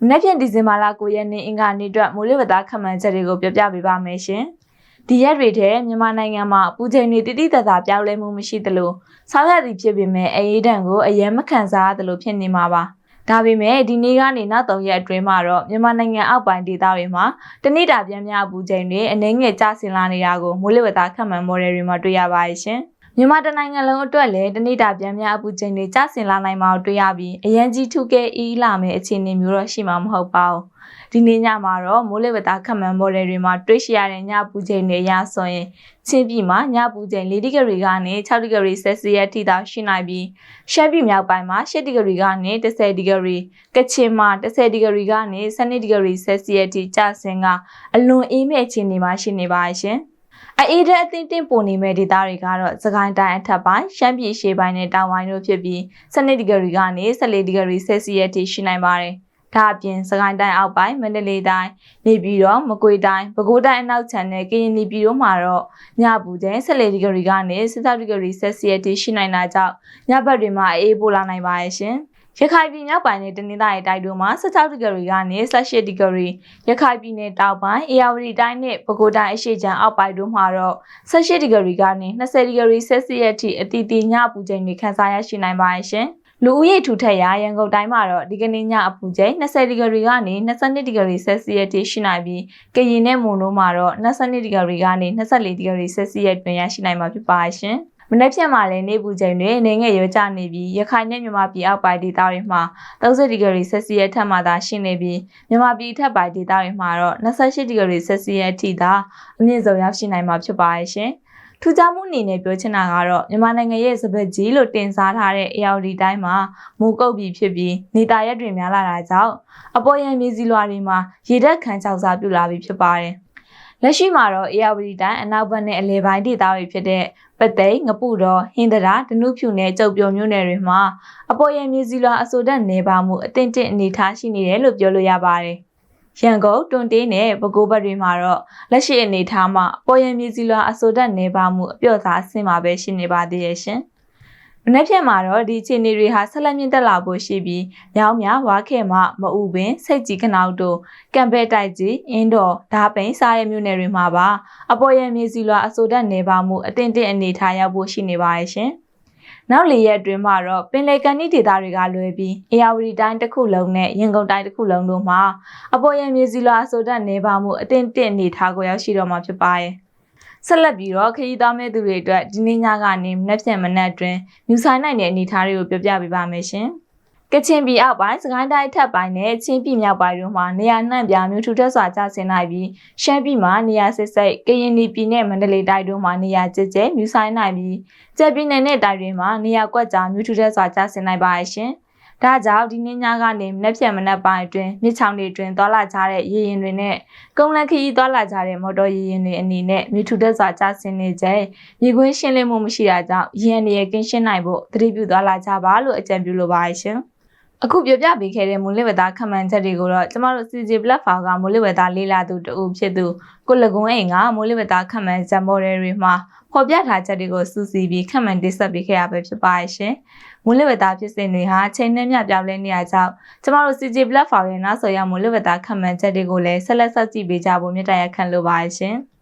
မနေ့ပြန်ဒီဇင်ဘာလ9ရက်နေ့အင်္ဂါနေ့အတွက်မိုးလေဝသခန့်မှန်းချက်တွေကိုပြပြပေးပါမယ်ရှင်။ဒီရက်တွေထဲမြန်မာနိုင်ငံမှာအပူချိန်တွေတိတိတသာပြောင်းလဲမှုမရှိသလိုဆောင်းရသည်ဖြစ်ပေမဲ့အရေးတံကိုအရင်မခံစားရသလိုဖြစ်နေမှာပါ။ဒါပေမဲ့ဒီနေ့ကနေနောက်၃ရက်အတွင်းမှာတော့မြန်မာနိုင်ငံအောက်ပိုင်းဒေသတွေမှာတနေ့တာပြန်များအပူချိန်တွေအနည်းငယ်ကျဆင်းလာနေတာကိုမိုးလေဝသခန့်မှန်းမော်ဒယ်တွေမှာတွေ့ရပါတယ်ရှင်။ မြန်မာတနိုင်ငံလုံးအတွက်လည်းတနေ့တာပြန်များအပူချိန်တွေကျဆင်းလာနိုင်မှာတွေ့ရပြီးအရန်ကြီးထုကဲအေးလာမယ့်အခြေအနေမျိုးတော့ရှိမှာမဟုတ်ပါဘူး။ဒီနေ့ညမှာတော့မိုးလေဝသခန့်မှန်းမော်ဒယ်တွေမှာတွေ့ရှိရတဲ့ညပူချိန်တွေအရဆိုရင်ချင်းပြည်မှာညပူချိန်4ဒီဂရီကနေ6ဒီဂရီဆယ်စီယပ်ထိသာရှိနိုင်ပြီးရှမ်းပြည်မြောက်ပိုင်းမှာ10ဒီဂရီကနေ10ဒီဂရီကချင်မှာ10ဒီဂရီကနေ12ဒီဂရီဆယ်စီယပ်ထိကျဆင်းကအလွန်အေးမဲ့အခြေအနေမှာရှိနေပါရှင်။ အေးတဲ့အသင်းတင်ပိုနေမဲ့ဒေသတွေကတော့စကိုင်းတိုင်းအထက်ပိုင်းရှမ်းပြည်ရှေ့ပိုင်းနဲ့တောင်ပိုင်းတို့ဖြစ်ပြီး12ဒီဂရီကနေ14ဒီဂရီဆယ်စီယပ်ထိရှိနိုင်ပါတယ်။ဒါအပြင်စကိုင်းတိုင်းအောက်ပိုင်းမန္တလေးတိုင်းနေပြည်တော်မကွေတိုင်းပဲခူးတိုင်းအနောက်ခြမ်းနဲ့ကရင်ပြည်တို့မှာတော့ညပူချိန်14ဒီဂရီကနေ16ဒီဂရီဆယ်စီယပ်ထိရှိနိုင်တာကြောင့်ညဘက်တွေမှာအေးပိုလာနိုင်ပါရဲ့ရှင်။ ရခိုင်ပြည်မြောက်ပိုင်းနဲ့တနင်္သာရီတိုင်းတို့မှာ16ဒီဂရီကနေ18ဒီဂရီရခိုင်ပြည်နယ်တောင်ပိုင်းအေရဝတီတိုင်းနဲ့ပဲခူးတိုင်းအရှေ့ခြမ်းအောက်ပိုင်းတို့မှာတော့18ဒီဂရီကနေ20ဒီဂရီဆယ်စီယပ်ထိအတီတီညအပူချိန်တွေခန်းစားရရှိနိုင်ပါရဲ့ရှင်လူဦးရေထူထပ်ရာရန်ကုန်တိုင်းမှာတော့ဒီကနေ့ညအပူချိန်20ဒီဂရီကနေ22ဒီဂရီဆယ်စီယပ်ထိရှိနိုင်ပြီးကရင်နဲ့မွန်တို့မှာတော့22ဒီဂရီကနေ24ဒီဂရီဆယ်စီယပ်တွင်ရရှိနိုင်မှာဖြစ်ပါရှင်။ မနေ့ဖြန်မှာလည်းနေပူချိန်တွေအနေငယ်ရောကျနေပြီးရခိုင်နဲ့မြန်မာပြည်အောက်ပိုင်းဒေသတွေမှာ30ဒီဂရီဆယ်စီယပ်ထက်မှသာရှိနေပြီးမြန်မာပြည်ထက်ပိုင်းဒေသတွေမှာတော့28ဒီဂရီဆယ်စီယပ်ထိသာအမြင့်ဆုံးရောက်ရှိနိုင်မှာဖြစ်ပါရဲ့ရှင်။ထူးခြားမှုအနေနဲ့ပြောချင်တာကတော့မြန်မာနိုင်ငံရဲ့စပက်ကြီးလို့တင်စားထားတဲ့ AOD တိုင်းမှာမိုးကုတ်ပြီးဖြစ်ပြီးနေတာရက်တွေများလာတာကြောင့်အပေါ်ယံမြေစီလွာတွေမှာရေဓာတ်ခန်းချောက်စားပြုလာပြီးဖြစ်ပါတယ်။ လက်ရှိမှာတော့အေယာဝတီတိုင်းအနောက်ဘက်နဲ့အလဲပိုင်းဒေသတွေဖြစ်တဲ့ပသိမ်ငပုတော်ဟင်းတရာဒနုဖြူနယ်ကြုတ်ပြုံမြို့နယ်တွေမှာအပေါ်ရမြေစီလွာအဆိုတက်နေပါမှုအသင့်တင့်အနေထားရှိနေတယ်လို့ပြောလို့ရပါတယ်။ရန်ကုန်တွန်တေးနဲ့ပဲခူးဘက်တွေမှာတော့လက်ရှိအနေထားမှာအပေါ်ရမြေစီလွာအဆိုတက်နေပါမှုအပြော့စားအဆင့်မှာပဲရှိနေပါသေးရဲ့ရှင်။ မနေ့ဖြန်မှာတော့ဒီခြေနေတွေဟာဆက်လက်မြင့်တက်လာဖို့ရှိပြီးညောင်မြဝါခဲမမအူပင်စိတ်ကြီးခနောက်တို့ကံပဲတိုက်ကြီးအင်းတော်ဓာပိန်စားရမြို့နယ်တွေမှာပါအပေါ်ရမြေစီလွာအဆိုတက်နေပါမှုအသင့်တင့်အနေထားရောက်ဖို့ရှိနေပါရဲ့ရှင်နောက်လေးရက်အတွင်းမှာတော့ပင်လယ်ကန်ဤဒေသတွေကလွယ်ပြီးအေယာဝတီတိုင်းတစ်ခုလုံးနဲ့ရင်ကုန်တိုင်းတစ်ခုလုံးတို့မှာအပေါ်ရမြေစီလွာအဆိုတက်နေပါမှုအသင့်တင့်အနေထားကိုရောက်ရှိတော့မှာဖြစ်ပါရဲ့ ဆက်လက်ပြီးတော့ခရီးသွားမဲ့သူတွေအတွက်ဒီနေ့ညကနေမနေ့ပြန်မနက်တွင်မြူဆိုင်နိုင်တဲ့အနေအထားတွေကိုပြောပြပေးပါမယ်ရှင်။ကချင်ပြည်အောက်ပိုင်းစကိုင်းတိုင်းထပ်ပိုင်းနဲ့ချင်းပြည်မြောက်ပိုင်းတို့မှာနေရာနှံ့ပြမျိုးထူထပ်စွာကျဆင်းနိုင်ပြီးရှမ်းပြည်မှာနေရာစစ်စိတ်ကရင်ပြည်နဲ့မန္တလေးတိုင်းတို့မှာနေရာကျကျမြူဆိုင်နိုင်ပြီးကြက်ပြည်နယ်နဲ့တိုင်းတွေမှာနေရာကွက်ကြားမျိုးထူထပ်စွာကျဆင်းနိုင်ပါရဲ့ရှင်။ ဒါကြောင့်ဒီနေ့ညကနေမနက်ဖြန်မနက်ပိုင်းအတွင်းမြစ်ချောင်းတွေအတွင်းသွာလာကြတဲ့ရေရင်တွေနဲ့ကုန်းလန်းခရီးသွာလာကြတဲ့မော်တော်ရေရင်တွေအနေနဲ့မြထူတက်စွာကျဆင်းနေကြရေခွင်းရှင်းလင်းမှုမရှိတာကြောင့်ရေရင်တွေကင်းရှင်းနိုင်ဖို့သတိပြုသွာလာကြပါလို့အကြံပြုလိုပါတယ်ရှင်။ အခုပြပြပေးခဲ့တဲ့မူလဝတ္တခမှန်ချက်တွေကိုတော့ကျမတို့ CJ platform ကမူလဝတ္တလေးလာသူတူဖြစ်သူကိုလကွန်းအိမ်ကမူလဝတ္တခမှန်ချက်မော်ဒယ်တွေမှာဖော်ပြထားချက်တွေကိုစူးစီးပြီးခမှန်တိဆက်ပေးခဲ့ရပဲဖြစ်ပါရဲ့ရှင်။မူလဝတ္တဖြစ်စဉ်တွေဟာချိန်နဲ့မျှပြောင်းလဲနေရကြောင်းကျမတို့ CJ platform ရဲ့နောက်ဆက်ရမူလဝတ္တခမှန်ချက်တွေကိုလည်းဆက်လက်ဆက်ကြည့်ပေးကြဖို့မြတ်တရားခံလိုပါရဲ့ရှင်။